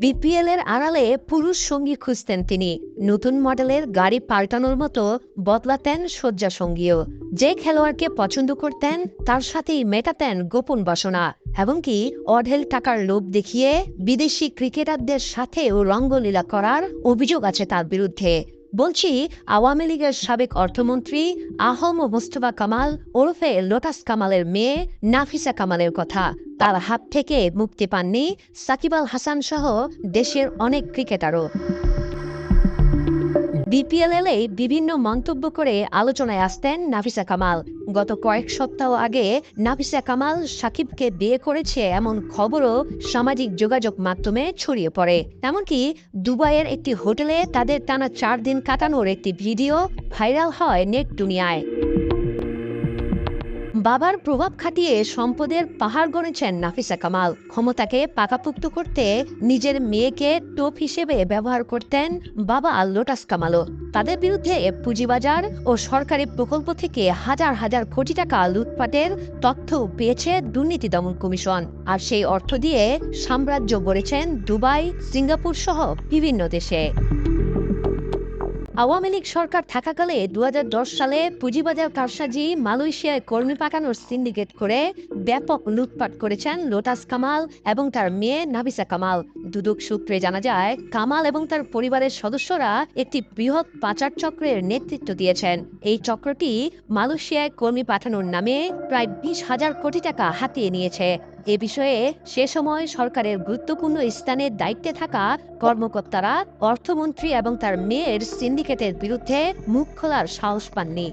BPL এর আড়ালে পুরুষ সঙ্গী খুঁজতেন তিনি। নতুন মডেলের গাড়ি পাল্টানোর মতো বদলাতেন শয্যা সঙ্গীও যে খেলোয়াড়কে পছন্দ করতেন, তার সাথেই মেটাতেন গোপন বাসনা। এমনকি অঢেল টাকার লোভ দেখিয়ে বিদেশি ক্রিকেটারদের সাথেও রঙ্গলীলা করার অভিযোগ আছে তার বিরুদ্ধে। বলছি, আওয়ামী লীগের সাবেক অর্থমন্ত্রী আহম মোস্তফা কামাল ওরফে লোটাস কামালের মেয়ে নাফিসা কামালের কথা। তার হাত থেকে মুক্তি পাননি সাকিব আল হাসান সহ দেশের অনেক ক্রিকেটারও। বিপিএল এ বিভিন্ন মন্তব্য করে আলোচনায় আসতেন নাফিসা কামাল। গত কয়েক সপ্তাহ আগে নাফিসা কামাল সাকিবকে বিয়ে করেছে এমন খবরও সামাজিক যোগাযোগ মাধ্যমে ছড়িয়ে পড়ে। এমনকি দুবাইয়ের একটি হোটেলে তাদের টানা চার দিন কাটানোর একটি ভিডিও ভাইরাল হয় নেট দুনিয়ায় বাবার প্রভাব খাটিয়ে সম্পদের পাহাড় গড়েছেন নাফিসা কামাল। ক্ষমতাকে পাকাপুক্ত করতে নিজের মেয়েকে টোপ হিসেবে ব্যবহার করতেন বাবা লোটাস কামালও। তাদের বিরুদ্ধে পুঁজিবাজার ও সরকারি প্রকল্প থেকে হাজার হাজার কোটি টাকা লুটপাটের তথ্য পেয়েছে দুর্নীতি দমন কমিশন। আর সেই অর্থ দিয়ে সাম্রাজ্য গড়েছেন দুবাই, সিঙ্গাপুর সহ বিভিন্ন দেশে। আওয়ামী লীগ সরকার থাকাকালে দু হাজার দশ সালে পুঁজিবাজার কারসাজি মালয়েশিয়ায় কর্মী পাঠানোর সিন্ডিকেট করে ব্যাপক লুটপাট করেছেন লোটাস কামাল এবং তার মেয়ে নাবিসা কামাল। দুদক সূত্রে জানা যায়, কামাল এবং তার পরিবারের সদস্যরা একটি বৃহৎ পাচার চক্রের নেতৃত্ব দিয়েছেন। এই চক্রটি মালয়েশিয়ায় কর্মী পাঠানোর নামে প্রায় বিশ হাজার কোটি টাকা হাতিয়ে নিয়েছে। এ বিষয়ে সে সময় সরকারের গুরুত্বপূর্ণ স্থানের দায়িত্বে থাকা কর্মকর্তারা, অর্থমন্ত্রী এবং তার মেয়ের সিন্ডিকেটের বিরুদ্ধে মুখ খোলার সাহস পাননি।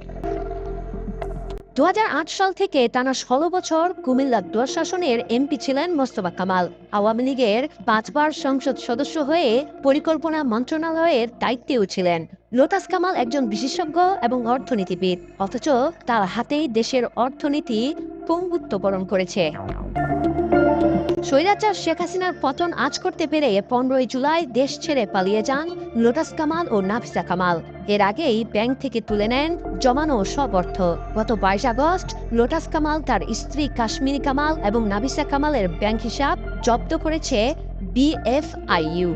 দু হাজার আট সাল থেকে টানা ষোলো বছর কুমিল্লা দুঃশাসনের এমপি ছিলেন মোস্তফা কামাল। আওয়ামী লীগের পাঁচবার সংসদ সদস্য হয়ে পরিকল্পনা মন্ত্রণালয়ের দায়িত্বেও ছিলেন। লোটাস কামাল একজন বিশেষজ্ঞ এবং অর্থনীতিবিদ, অথচ তার হাতেই দেশের অর্থনীতি পঙ্গুত্ব বরণ করেছে। স্বৈরাচার শেখ হাসিনার পতন আজ করতে পেরে পনেরোই জুলাই দেশ ছেড়ে পালিয়ে যান লোটাস কামাল ও নাফিসা কামাল। এর আগেই ব্যাংক থেকে তুলে নেন জমানো সব অর্থ। গত বাইশ আগস্ট লোটাস কামাল তার স্ত্রী কাশ্মীরি কামাল এবং নাভিসা কামালের ব্যাংক হিসাব জব্দ করেছে বিএফআইইউ।